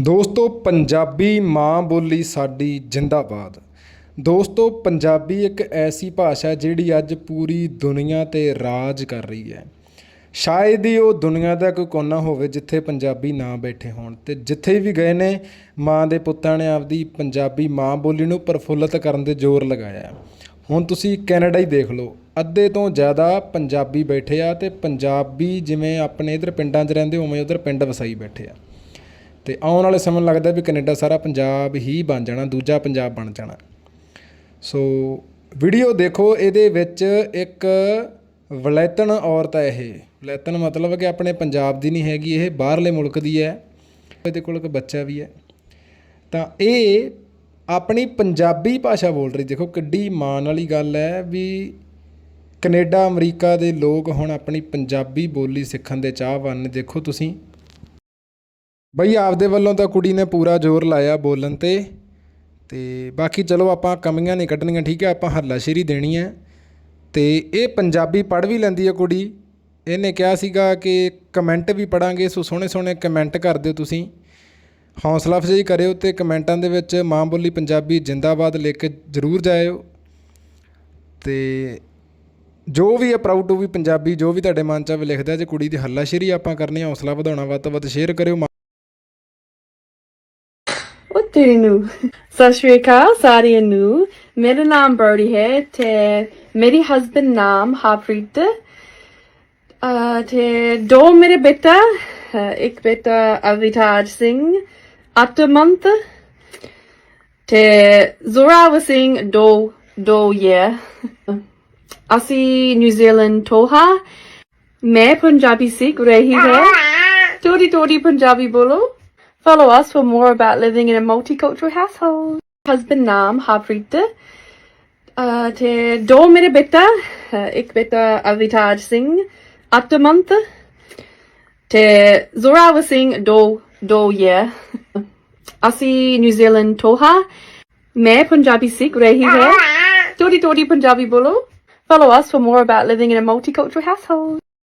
ਦੋਸਤੋ, ਪੰਜਾਬੀ ਮਾਂ ਬੋਲੀ ਸਾਡੀ ਜਿੰਦਾਬਾਦ। ਦੋਸਤੋ, ਪੰਜਾਬੀ ਇੱਕ ਐਸੀ ਭਾਸ਼ਾ ਜਿਹੜੀ ਅੱਜ ਪੂਰੀ ਦੁਨੀਆ ਤੇ ਰਾਜ ਕਰ ਰਹੀ ਹੈ। ਸ਼ਾਇਦ ਹੀ ਉਹ ਦੁਨੀਆ ਦਾ ਕੋਈ ਕੋਨਾ ਹੋਵੇ ਜਿੱਥੇ ਪੰਜਾਬੀ ਨਾ ਬੈਠੇ ਹੋਣ ਤੇ ਜਿੱਥੇ ਵੀ ਗਏ ਨੇ, ਮਾਂ ਦੇ ਪੁੱਤਾਂ ਨੇ ਆਪਦੀ ਪੰਜਾਬੀ ਮਾਂ ਬੋਲੀ ਨੂੰ ਪ੍ਰਫੁੱਲਤ ਕਰਨ ਦੇ ਜ਼ੋਰ ਲਗਾਇਆ ਹੁਣ ਤੁਸੀਂ ਕੈਨੇਡਾ ਹੀ ਦੇਖ ਲਓ, ਅੱਧੇ ਤੋਂ ਜ਼ਿਆਦਾ ਪੰਜਾਬੀ ਬੈਠੇ ਆ ਤੇ ਪੰਜਾਬੀ ਜਿਵੇਂ ਆਪਣੇ ਇਧਰ ਪਿੰਡਾਂ 'ਚ ਰਹਿੰਦੇ, ਉਵੇਂ ਉਧਰ ਪਿੰਡ ਵਸਾਈ ਬੈਠੇ ਆ। ਤੇ ਆਉਣ ਵਾਲੇ ਸਮੇਂ ਨੂੰ ਲੱਗਦਾ ਵੀ ਕੈਨੇਡਾ ਸਾਰਾ ਪੰਜਾਬ ਹੀ ਬਣ ਜਾਣਾ, ਦੂਜਾ ਪੰਜਾਬ ਬਣ ਜਾਣਾ। ਸੋ ਵੀਡੀਓ ਦੇਖੋ, ਇਹਦੇ ਵਿੱਚ ਇੱਕ ਵਲੈਤਨ ਔਰਤ ਹੈ ਇਹ। ਵਲੈਤਨ ਮਤਲਬ ਕਿ ਆਪਣੇ ਪੰਜਾਬ ਦੀ ਨਹੀਂ ਹੈਗੀ, ਇਹ ਬਾਹਰਲੇ ਮੁਲਕ ਦੀ ਹੈ। ਇਹਦੇ ਕੋਲ ਇੱਕ ਬੱਚਾ ਵੀ ਹੈ। ਤਾਂ ਇਹ ਆਪਣੀ ਪੰਜਾਬੀ ਭਾਸ਼ਾ ਬੋਲ ਰਹੀ। ਦੇਖੋ, ਕਿੱਡੀ ਮਾਣ ਵਾਲੀ ਗੱਲ ਹੈ ਵੀ ਕੈਨੇਡਾ, ਅਮਰੀਕਾ ਦੇ ਲੋਕ ਹੁਣ ਆਪਣੀ ਪੰਜਾਬੀ ਬੋਲੀ ਸਿੱਖਣ ਦੇ ਚਾਹਵਾਨ ਨੇ। ਦੇਖੋ ਤੁਸੀਂ ਬਈ ਆਪਦੇ ਵੱਲੋਂ ਤਾਂ ਕੁੜੀ ਨੇ ਪੂਰਾ ਜ਼ੋਰ ਲਾਇਆ ਬੋਲਣ ਤੇ। ਤੇ ਬਾਕੀ ਚਲੋ ਆਪਾਂ ਕਮੀਆਂ ਨਹੀਂ ਕੱਢਣੀਆਂ, ਠੀਕ ਹੈ, ਆਪਾਂ ਹੱਲਾਸ਼ੇਰੀ ਦੇਣੀ ਹੈ। ਤੇ ਇਹ ਪੰਜਾਬੀ ਪੜ੍ਹ ਵੀ ਲੈਂਦੀ ਹੈ ਕੁੜੀ। ਇਹਨੇ ਕਿਹਾ ਸੀਗਾ ਕਿ ਕਮੈਂਟ ਵੀ ਪੜਾਂਗੇ ਸੋ ਸੋਹਣੇ ਸੋਹਣੇ ਕਮੈਂਟ ਕਰ ਦਿਓ ਤੁਸੀਂ। ਹੌਸਲਾ ਅਫਜ਼ਾਈ ਕਰਿਓ ਤੇ ਕਮੈਂਟਾਂ ਦੇ ਵਿੱਚ ਮਾਂ ਬੋਲੀ ਪੰਜਾਬੀ ਜਿੰਦਾਬਾਦ ਲਿਖ ਕੇ ਜ਼ਰੂਰ ਜਾਇਓ। ਤੇ ਜੋ ਵੀ ਹੈ ਪ੍ਰਾਊਡ ਟੂ ਵੀ ਪੰਜਾਬੀ, ਜੋ ਵੀ ਤੁਹਾਡੇ ਮਨ ਚ ਆਵੇ ਲਿਖਦਾ, ਜੇ ਕੁੜੀ ਦੀ ਹੱਲਾਸ਼ੇਰੀ ਆਪਾਂ ਕਰਨੀ ਹੈ, ਹੌਸਲਾ ਵਧਾਉਣਾ ਵੱਧ ਤੋਂ ਵੱਧ ਸ਼ੇਅਰ ਕਰਿਓ। ਉਹ ਤੇਰੀ ਨੂੰ ਸਤਿ ਸ਼੍ਰੀ ਅਕਾਲ ਸਾਰਿਆਂ ਨੂੰ ਮੇਰਾ ਨਾਮ ਬਰਡੀ ਹੈ ਤੇ ਮੇਰੇ ਹਸਬੰਡ ਨਾਮ ਹਰਪ੍ਰੀਤ ਤੇ ਦੋ ਮੇਰੇ ਬੇਟਾ ਇੱਕ ਬੇਟਾ ਅਵਿਤਾਜ ਸਿੰਘ 8 ਮੰਥ ਤੇ ਜ਼ੋਰਾਵ ਸਿੰਘ ਦੋ ਦੋ year ਅਸੀਂ ਨਿਊਜ਼ੀਲੈਂਡ ਤੋਂ ਹਾਂ ਮੈਂ ਪੰਜਾਬੀ ਸਿੱਖ ਰਹੀ ਹਾਂ ਥੋੜੀ ਥੋੜੀ ਪੰਜਾਬੀ ਬੋਲੋ Follow us for more about living in a multicultural household. Husband naam Harpreet. Uh, te do mere betta. Uh, ik betta Avitaj Singh. After Attamant. Te Zorawa Singh do do ye. Asi New Zealand toha. मैं Punjabi Sikh रही है थोड़ी थोड़ी Punjabi bolo. Follow us for more about living in a multicultural household.